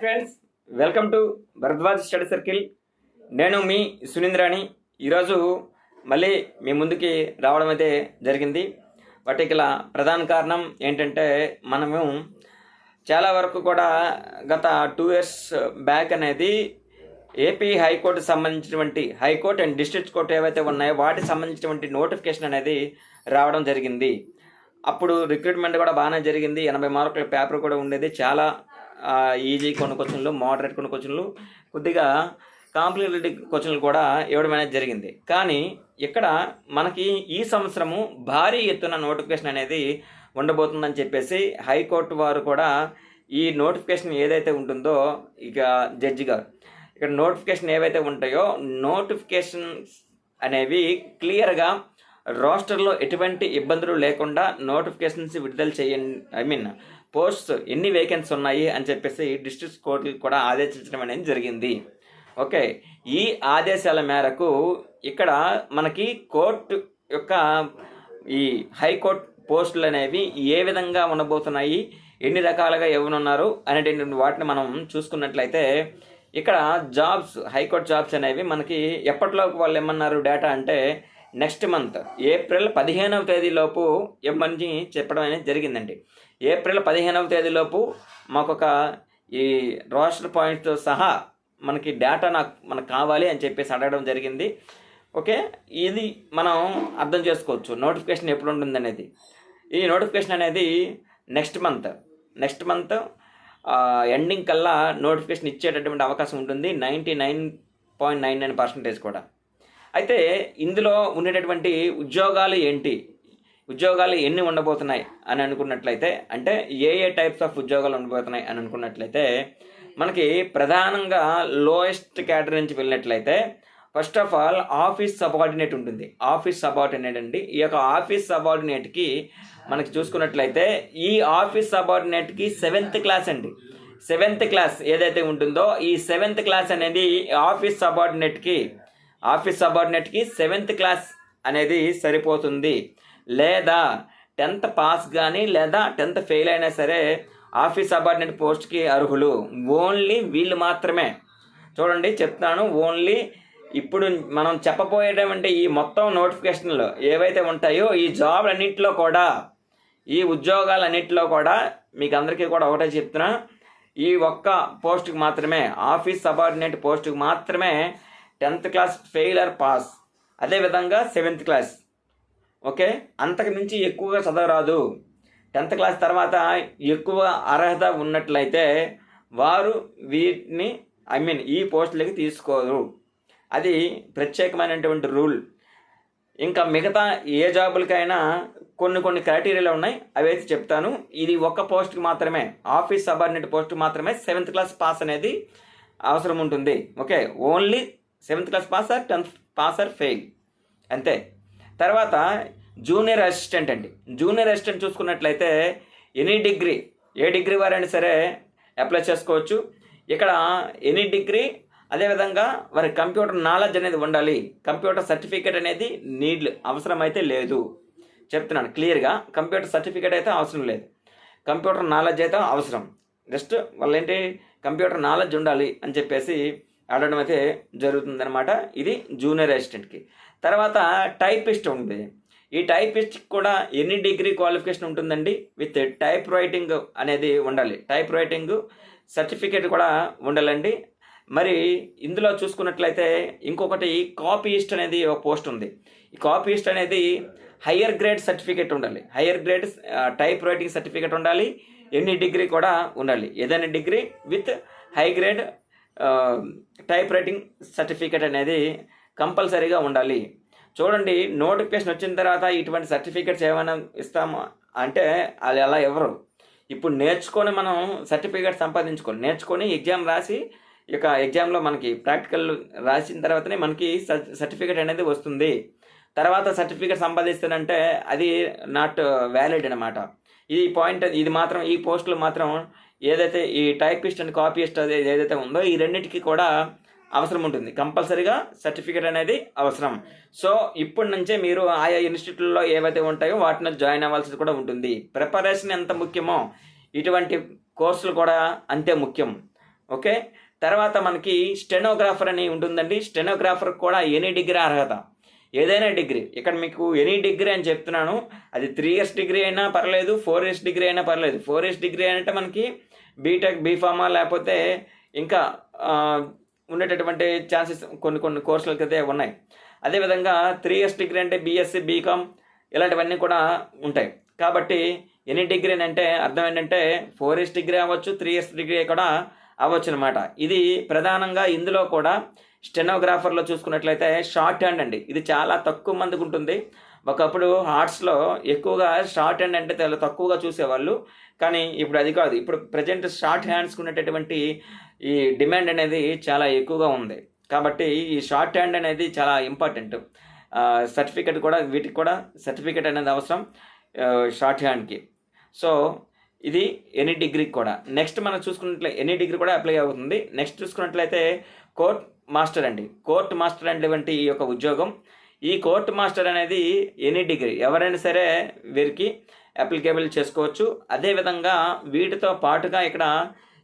Friends welcome to Bharadwaj study circle. నేను మీ సునీంద్రాని ఈరోజు మళ్ళీ మీ ముందుకి రావడం అయితే జరిగింది. వాటికి ప్రధాన కారణం ఏంటంటే మనము చాలా వరకు కూడా గత టూ ఇయర్స్ బ్యాక్ అనేది ఏపీ హైకోర్టు సంబంధించినటువంటి high court and district court ఏవైతే ఉన్నాయో వాటికి సంబంధించినటువంటి నోటిఫికేషన్ అనేది రావడం జరిగింది. అప్పుడు రిక్రూట్మెంట్ కూడా బాగానే జరిగింది. ఎనభై మార్కుల పేపర్ కూడా ఉండేది. చాలా ఈజీ కొన్ని క్వశ్చన్లు మోడరేట్ కొన్ని క్వశ్చన్లు కొద్దిగా కాంప్లికేటెడ్ క్వశ్చన్లు కూడా ఇవ్వడం అనేది జరిగింది. కానీ ఇక్కడ మనకి ఈ సంవత్సరము భారీ ఎత్తున నోటిఫికేషన్ అనేది ఉండబోతుందని చెప్పేసి హైకోర్టు వారు కూడా ఈ నోటిఫికేషన్ ఏదైతే ఉంటుందో ఇక జడ్జి గారు ఇక్కడ నోటిఫికేషన్ ఏవైతే ఉంటాయో నోటిఫికేషన్ అనేవి క్లియర్గా రోస్టర్లో ఎటువంటి ఇబ్బందులు లేకుండా నోటిఫికేషన్స్ విడుదల చేయండి ఐ మీన్ పోస్ట్స్ ఎన్ని వేకెన్సీ ఉన్నాయి అని చెప్పేసి డిస్ట్రిక్ట్ కోర్టు కూడా ఆదేశించడం అనేది జరిగింది. ఓకే ఈ ఆదేశాల మేరకు ఇక్కడ మనకి కోర్టు యొక్క ఈ హైకోర్టు పోస్టులు అనేవి ఏ విధంగా ఉండబోతున్నాయి ఎన్ని రకాలుగా ఇవ్వనున్నారు అనేటువంటి వాటిని మనం చూసుకున్నట్లయితే ఇక్కడ జాబ్స్ హైకోర్టు జాబ్స్ అనేవి మనకి ఎప్పటిలోకి వాళ్ళు ఏమన్నారు డేటా అంటే నెక్స్ట్ మంత్ ఏప్రిల్ పదిహేనవ తేదీలోపు ఇవ్వమని చెప్పడం అనేది జరిగిందండి. ఏప్రిల్ పదిహేనవ తేదీలోపు మాకు ఒక ఈ రోస్టర్ పాయింట్తో సహా మనకి డేటా నాకు మనకు కావాలి అని చెప్పేసి అడగడం జరిగింది. ఓకే? ఇది మనం అర్థం చేసుకోవచ్చు. నోటిఫికేషన్ ఎప్పుడు ఉంటుంది అనేది. ఈ నోటిఫికేషన్ అనేది next month. Next month ending కల్లా నోటిఫికేషన్ ఇచ్చేటటువంటి అవకాశం ఉంటుంది. Ninety nine point nine nine percentage కూడా. అయితే ఇందులో ఉండేటటువంటి ఉద్యోగాలు ఏంటి? ఉద్యోగాలు ఎన్ని ఉండబోతున్నాయి అని అనుకున్నట్లయితే అంటే ఏ ఏ టైప్స్ ఆఫ్ ఉద్యోగాలు ఉండబోతున్నాయి అని అనుకున్నట్లయితే మనకి ప్రధానంగా లోయెస్ట్ కేటరీ నుంచి వెళ్ళినట్లయితే first of all office subordinate ఉంటుంది. ఆఫీస్ సబార్డినేట్ అండి. ఈ యొక్క ఆఫీస్ సబార్డినేట్కి మనకి చూసుకున్నట్లయితే ఈ ఆఫీస్ సబార్డినేట్కి సెవెంత్ క్లాస్ అండి. సెవెంత్ క్లాస్ ఏదైతే ఉంటుందో ఈ సెవెంత్ క్లాస్ అనేది ఆఫీస్ సబార్డినేట్కి ఆఫీస్ సబార్డినేట్కి సెవెంత్ క్లాస్ అనేది సరిపోతుంది. లేదా టెన్త్ పాస్ కానీ లేదా టెన్త్ ఫెయిల్ అయినా సరే ఆఫీస్ సబార్డినేట్ పోస్ట్కి అర్హులు. ఓన్లీ వీళ్ళు మాత్రమే. చూడండి చెప్తాను ఓన్లీ ఇప్పుడు మనం చెప్పబోయేటటువంటి ఈ మొత్తం నోటిఫికేషన్లు ఏవైతే ఉంటాయో ఈ జాబ్లన్నింటిలో కూడా ఈ ఉద్యోగాలన్నింటిలో కూడా మీకు అందరికీ కూడా ఒకటే చెప్తున్నా. ఈ ఒక్క పోస్ట్కి మాత్రమే ఆఫీస్ సబార్డినేట్ పోస్ట్కి మాత్రమే tenth class fail or pass అదేవిధంగా సెవెంత్ క్లాస్. ఓకే? అంతకు మించి ఎక్కువగా చదవరాదు. టెన్త్ క్లాస్ తర్వాత ఎక్కువ అర్హత ఉన్నట్లయితే వారు వీటిని ఐ మీన్ ఈ పోస్టులకి తీసుకోరు. అది ప్రత్యేకమైనటువంటి రూల్. ఇంకా మిగతా ఏ జాబులకైనా కొన్ని కొన్ని క్రైటీరియాలు ఉన్నాయి. అవి అయితే చెప్తాను. ఇది ఒక్క పోస్ట్కి మాత్రమే ఆఫీస్ సబార్డినేట్ పోస్ట్కి మాత్రమే సెవెంత్ క్లాస్ పాస్ అనేది అవసరం ఉంటుంది. Okay? Only seventh class pass or tenth pass or fail. అంతే. తర్వాత జూనియర్ అసిస్టెంట్ అండి. జూనియర్ అసిస్టెంట్ చూసుకున్నట్లయితే ఎనీ డిగ్రీ ఏ డిగ్రీ వారైనా సరే అప్లై చేసుకోవచ్చు. ఇక్కడ ఎనీ డిగ్రీ అదేవిధంగా వారి కంప్యూటర్ నాలెడ్జ్ అనేది ఉండాలి. కంప్యూటర్ సర్టిఫికేట్ అనేది నీడ్ అవసరమైతే లేదు. చెప్తున్నాను క్లియర్గా. కంప్యూటర్ సర్టిఫికేట్ అయితే అవసరం లేదు. కంప్యూటర్ నాలెడ్జ్ అయితే అవసరం. జస్ట్ వాళ్ళేంటి కంప్యూటర్ నాలెడ్జ్ ఉండాలి అని చెప్పేసి అడగడం అయితే జరుగుతుందనమాట ఇది జూనియర్ అసిస్టెంట్కి. తర్వాత టైపిస్ట్ ఉంది. ఈ టైపిస్ట్కి కూడా ఎన్ని డిగ్రీ క్వాలిఫికేషన్ ఉంటుందండి? విత్ టైప్ రైటింగ్ అనేది ఉండాలి. టైప్ రైటింగ్ సర్టిఫికేట్ కూడా ఉండాలండి. మరి ఇందులో చూసుకున్నట్లయితే ఇంకొకటి కాపీయిస్ట్ అనేది ఒక పోస్ట్ ఉంది. ఈ కాపీయిస్ట్ అనేది హయ్యర్ గ్రేడ్ సర్టిఫికేట్ ఉండాలి. Higher grade type writing certificate ఉండాలి. ఎన్ని డిగ్రీ కూడా ఉండాలి. ఏదైనా degree with high grade type writing certificate అనేది కంపల్సరీగా ఉండాలి. చూడండి నోటిఫికేషన్ వచ్చిన తర్వాత ఇటువంటి సర్టిఫికేట్స్ ఏమైనా ఇస్తాము అంటే అది అలా ఇవ్వరు. ఇప్పుడు నేర్చుకొని మనం సర్టిఫికేట్ సంపాదించుకోవాలి నేర్చుకొని ఎగ్జామ్ రాసి యొక్క ఎగ్జామ్లో మనకి ప్రాక్టికల్ రాసిన తర్వాతనే మనకి సర్టిఫికేట్ అనేది వస్తుంది. తర్వాత సర్టిఫికేట్ సంపాదిస్తానంటే అది నాట్ వ్యాలిడ్ అనమాట ఈ పాయింట్ ఇది మాత్రం ఈ పోస్టులు మాత్రం ఏదైతే ఈ టైపిస్ట్ అండ్ కాపీస్ట్ అది ఏదైతే ఉందో ఈ రెండింటికి కూడా అవసరం ఉంటుంది. కంపల్సరీగా సర్టిఫికేట్ అనేది అవసరం. సో ఇప్పటి నుంచే మీరు ఆయా ఇన్స్టిట్యూట్లో ఏవైతే ఉంటాయో వాటిని జాయిన్ అవ్వాల్సి కూడా ఉంటుంది. ప్రిపరేషన్ ఎంత ముఖ్యమో ఇటువంటి కోర్సులు కూడా అంతే ముఖ్యం. ఓకే? తర్వాత మనకి స్టెనోగ్రాఫర్ అని ఉంటుందండి. స్టెనోగ్రాఫర్ కూడా ఎనీ డిగ్రీ అర్హత. ఏదైనా డిగ్రీ. ఇక్కడ మీకు ఎనీ డిగ్రీ అని చెప్తున్నాను. అది త్రీ ఇయర్స్ డిగ్రీ అయినా పర్లేదు ఫోర్ ఇయర్స్ డిగ్రీ అయినా పర్లేదు. ఫోర్ ఇయర్స్ డిగ్రీ అంటే మనకి బీటెక్ బీఫామా లేకపోతే ఇంకా ఉండేటటువంటి ఛాన్సెస్ కొన్ని కొన్ని కోర్సులకి అయితే ఉన్నాయి. అదేవిధంగా త్రీ ఇయర్స్ డిగ్రీ అంటే బీఎస్సీ బీకామ్ ఇలాంటివన్నీ కూడా ఉంటాయి. కాబట్టి ఎనీ డిగ్రీ అని అంటే అర్థం ఏంటంటే ఫోర్ ఇయర్స్ డిగ్రీ అవ్వచ్చు త్రీ ఇయర్స్ డిగ్రీ కూడా అవ్వచ్చు అనమాట ఇది ప్రధానంగా ఇందులో కూడా స్టెనోగ్రాఫర్లో చూసుకున్నట్లయితే షార్ట్ హ్యాండ్ అండి. ఇది చాలా తక్కువ మందికి ఉంటుంది. ఒకప్పుడు ఆర్ట్స్లో ఎక్కువగా షార్ట్ హ్యాండ్ అంటే చాలా తక్కువగా చూసేవాళ్ళు. కానీ ఇప్పుడు అది కాదు. ఇప్పుడు ప్రజెంట్ షార్ట్ హ్యాండ్స్కి ఉన్నటువంటి ఈ డిమాండ్ అనేది చాలా ఎక్కువగా ఉంది. కాబట్టి ఈ షార్ట్ హ్యాండ్ అనేది చాలా ఇంపార్టెంట్ సర్టిఫికెట్ కూడా వీటికి కూడా సర్టిఫికెట్ అనేది అవసరం షార్ట్ హ్యాండ్కి సో ఇది ఎనీ డిగ్రీకి కూడా. నెక్స్ట్ మనం చూసుకున్నట్లయితే ఎనీ డిగ్రీ కూడా అప్లై అవుతుంది. నెక్స్ట్ చూసుకున్నట్లయితే కోర్ట్ మాస్టర్ అండి. కోర్ట్ మాస్టర్ అనేటువంటి ఈ యొక్క ఉద్యోగం. ఈ కోర్ట్ మాస్టర్ అనేది ఎనీ డిగ్రీ. ఎవరైనా సరే వీరికి అప్లికేబుల్ చేసుకోవచ్చు. అదేవిధంగా వీటితో పాటుగా ఇక్కడ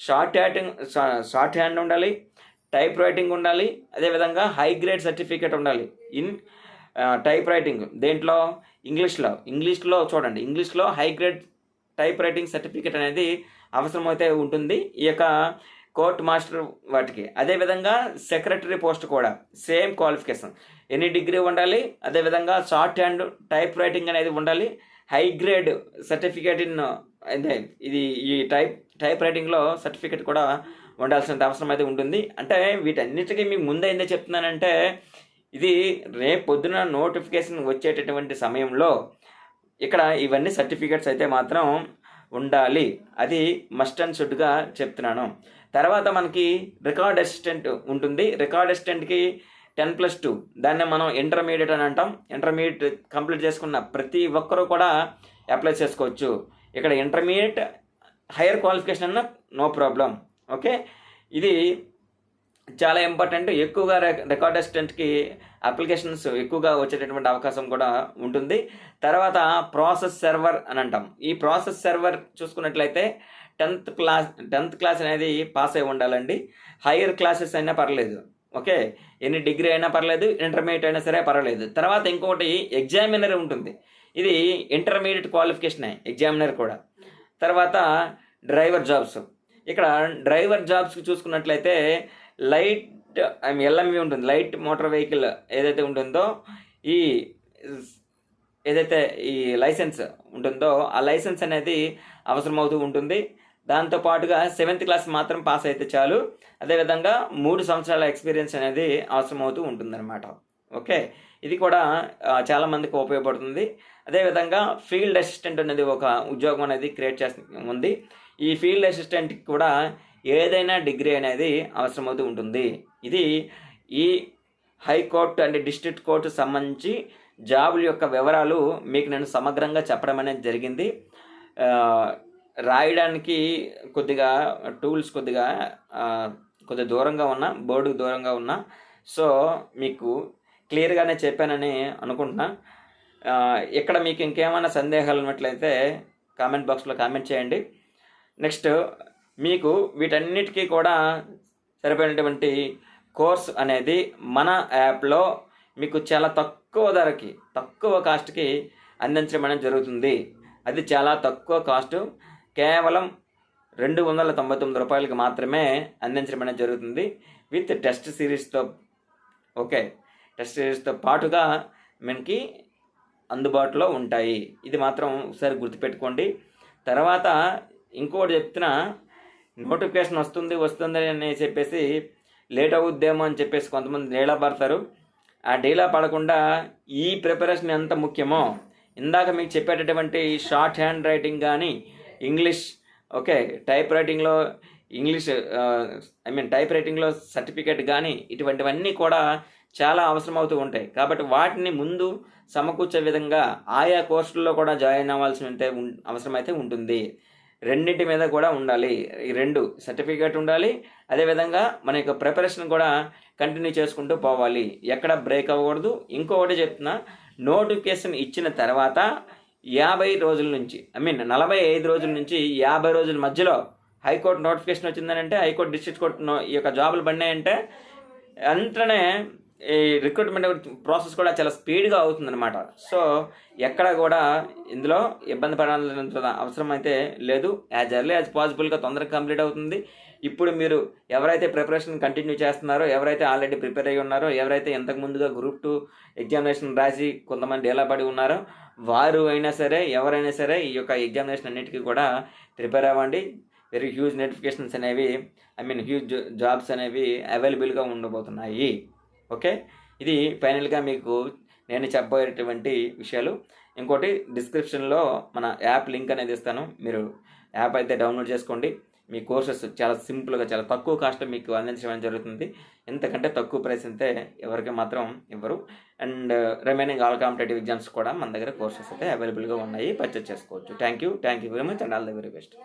షార్ట్ హ్యాండింగ్ షార్ట్ హ్యాండ్ ఉండాలి టైప్ రైటింగ్ ఉండాలి అదేవిధంగా హై గ్రేడ్ సర్టిఫికేట్ ఉండాలి. ఇన్ టైప్ రైటింగ్ దేంట్లో? ఇంగ్లీష్లో ఇంగ్లీష్లో చూడండి. ఇంగ్లీష్లో high grade type writing certificate అనేది అవసరమైతే ఉంటుంది. ఈ యొక్క కోర్ట్ మాస్టర్ వాటికి. అదేవిధంగా సెక్రటరీ పోస్ట్ కూడా సేమ్ క్వాలిఫికేషన్. ఎనీ డిగ్రీ ఉండాలి అదేవిధంగా షార్ట్ హ్యాండ్ టైప్ రైటింగ్ అనేది ఉండాలి. హై గ్రేడ్ సర్టిఫికేట్ ఇన్ ఇది ఈ టైప్ టైప్ రైటింగ్లో సర్టిఫికేట్ కూడా ఉండాల్సిన అవసరం అయితే ఉంటుంది. అంటే వీటన్నిటికీ మీకు ముందే ఏందో చెప్తున్నానంటే ఇది రేపు పొద్దున నోటిఫికేషన్ వచ్చేటటువంటి సమయంలో ఇక్కడ ఇవన్నీ సర్టిఫికేట్స్ అయితే మాత్రం ఉండాలి. అది మస్ట్ అండ్ షుడ్గా చెప్తున్నాను. తర్వాత మనకి రికార్డ్ అసిస్టెంట్ ఉంటుంది. రికార్డ్ అసిస్టెంట్కి టెన్ ప్లస్ టూ దాన్ని మనం ఇంటర్మీడియట్ అని అంటాం. ఇంటర్మీడియట్ కంప్లీట్ చేసుకున్న ప్రతి ఒక్కరూ కూడా అప్లై చేసుకోవచ్చు. ఇక్కడ ఇంటర్మీడియట్ హైయర్ క్వాలిఫికేషన్ అన్న నో ప్రాబ్లం ఓకే ఇది చాలా ఇంపార్టెంట్ ఎక్కువగా రికార్డ్ అసిస్టెంట్కి అప్లికేషన్స్ ఎక్కువగా వచ్చేటటువంటి అవకాశం కూడా ఉంటుంది. తర్వాత ప్రాసెస్ సర్వర్ అని అంటాం. ఈ ప్రాసెస్ సర్వర్ చూసుకున్నట్లయితే టెన్త్ క్లాస్ టెన్త్ క్లాస్ అనేది పాస్ అయి ఉండాలండి. హైయర్ క్లాసెస్ అయినా పర్లేదు ఓకే? ఎన్ని డిగ్రీ అయినా పర్లేదు ఇంటర్మీడియట్ అయినా సరే పర్వాలేదు. తర్వాత ఇంకొకటి ఎగ్జామినర్ ఉంటుంది. ఇది ఇంటర్మీడియట్ క్వాలిఫికేషన్ ఎగ్జామినర్ కూడా. తర్వాత డ్రైవర్ జాబ్స్. ఇక్కడ డ్రైవర్ జాబ్స్కి చూసుకున్నట్లయితే లైట్ ఎల్ఎంవి ఉంటుంది లైట్ మోటార్ వెహికల్ ఏదైతే ఉంటుందో ఈ ఏదైతే ఈ లైసెన్స్ ఉంటుందో ఆ లైసెన్స్ అనేది అవసరమవుతూ ఉంటుంది. దాంతో పాటుగా సెవెంత్ క్లాస్ మాత్రం పాస్ అయితే చాలు. అదేవిధంగా మూడు సంవత్సరాల ఎక్స్పీరియన్స్ అనేది అవసరమవుతూ ఉంటుందన్నమాట. ఓకే? ఇది కూడా చాలామందికి ఉపయోగపడుతుంది. అదేవిధంగా ఫీల్డ్ అసిస్టెంట్ అనేది ఒక ఉద్యోగం అనేది క్రియేట్ చేస్తు ఉంది. ఈ ఫీల్డ్ అసిస్టెంట్కి కూడా ఏదైనా డిగ్రీ అనేది అవసరమవుతూ ఉంటుంది. ఇది ఈ హైకోర్టు అండ్ డిస్ట్రిక్ట్ కోర్టు సంబంధించి జాబుల యొక్క వివరాలు మీకు నేను సమగ్రంగా చెప్పడం అనేది జరిగింది. రాయడానికి కొద్దిగా టూల్స్ కొద్దిగా కొద్దిగా దూరంగా ఉన్నా బోర్డుకు దూరంగా ఉన్నా సో మీకు క్లియర్గానే చెప్పానని అనుకుంటున్నా. ఇక్కడ మీకు ఇంకేమైనా సందేహాలు ఉన్నట్లయితే కామెంట్ బాక్స్లో కామెంట్ చేయండి. నెక్స్ట్ మీకు వీటన్నిటికీ కూడా సరిపోయినటువంటి కోర్స్ అనేది మన యాప్లో మీకు చాలా తక్కువ ధరకి తక్కువ కాస్ట్కి అందించడం అనేది జరుగుతుంది. అది చాలా తక్కువ కాస్ట్. కేవలం రెండు వందల తొంభై తొమ్మిది రూపాయలకి మాత్రమే అందించడం అనేది జరుగుతుంది. విత్ టెస్ట్ సిరీస్తో ఓకే టెస్ట్ సిరీస్తో పాటుగా మనకి అందుబాటులో ఉంటాయి. ఇది మాత్రం ఒకసారి గుర్తుపెట్టుకోండి. తర్వాత ఇంకోటి చెప్తున్నా నోటిఫికేషన్ వస్తుంది వస్తుంది అని చెప్పేసి లేట్ అవుద్దేమో అని చెప్పేసి కొంతమంది డీలా పడతారు. ఆ డీలా పడకుండా ఈ ప్రిపరేషన్ ఎంత ముఖ్యమో ఇందాక మీకు చెప్పేటటువంటి షార్ట్ హ్యాండ్ రైటింగ్ కానీ ఇంగ్లీష్ ఓకే టైప్ రైటింగ్లో ఇంగ్లీష్ ఐ మీన్ టైప్ రైటింగ్లో సర్టిఫికేట్ కానీ ఇటువంటివన్నీ కూడా చాలా అవసరం అవుతూ ఉంటాయి. కాబట్టి వాటిని ముందు సమకూర్చే విధంగా ఆయా కోర్సుల్లో కూడా జాయిన్ అవ్వాల్సి ఉంటే అవసరమైతే ఉంటుంది. రెండింటి మీద కూడా ఉండాలి. ఈ రెండు సర్టిఫికేట్ ఉండాలి. అదేవిధంగా మన యొక్క ప్రిపరేషన్ కూడా కంటిన్యూ చేసుకుంటూ పోవాలి. ఎక్కడ బ్రేక్ అవ్వకూడదు. ఇంకొకటి చెప్తున్నా నోటిఫికేషన్ ఇచ్చిన తర్వాత యాభై రోజుల నుంచి ఐ మీన్ నలభై ఐదు రోజుల నుంచి యాభై రోజుల మధ్యలో హైకోర్టు నోటిఫికేషన్ వచ్చిందనంటే హైకోర్టు డిస్ట్రిక్ట్ కోర్టు ఈ యొక్క జాబులు పడినాయంటే వెంటనే ఈ రిక్రూట్మెంట్ ప్రాసెస్ కూడా చాలా స్పీడ్గా అవుతుందన్నమాట. సో ఎక్కడ కూడా ఇందులో ఇబ్బంది పడాల్సిన అవసరం అయితే లేదు. యాజ్ ఎర్లీ యాజ్ పాసిబుల్గా తొందరగా కంప్లీట్ అవుతుంది. ఇప్పుడు మీరు ఎవరైతే ప్రిపరేషన్ కంటిన్యూ చేస్తున్నారో ఎవరైతే ఆల్రెడీ ప్రిపేర్ అయ్యి ఉన్నారో ఎవరైతే ఇంతకు ముందుగా గ్రూప్ టూ ఎగ్జామినేషన్ రాసి కొంతమంది ఎలా పడి ఉన్నారో వారు అయినా సరే ఎవరైనా సరే ఈ యొక్క ఎగ్జామినేషన్ అన్నిటికీ కూడా ప్రిపేర్ అవ్వండి. వెరీ హ్యూజ్ నోటిఫికేషన్స్ అనేవి ఐ మీన్ హ్యూజ్ జాబ్స్ అనేవి అవైలబుల్గా ఉండబోతున్నాయి. ఓకే ఇది ఫైనల్గా మీకు నేను చెప్పబోయేటువంటి విషయాలు. ఇంకోటి డిస్క్రిప్షన్లో మన యాప్ లింక్ అనేది ఇస్తాను. మీరు యాప్ అయితే డౌన్లోడ్ చేసుకోండి. మీ కోర్సెస్ చాలా సింపుల్గా చాలా తక్కువ కాస్ట్ మీకు అందించడం జరుగుతుంది. ఎంతకంటే తక్కువ ప్రైస్ అయితే ఎవరికి మాత్రం ఇవ్వరు. And remaining all competitive exams కూడా మన దగ్గర కోర్సెస్ అయితే అవైలబుల్గా ఉన్నాయి. పర్చేస్ చేసుకోవచ్చు. Thank you thank you very much and all the very best.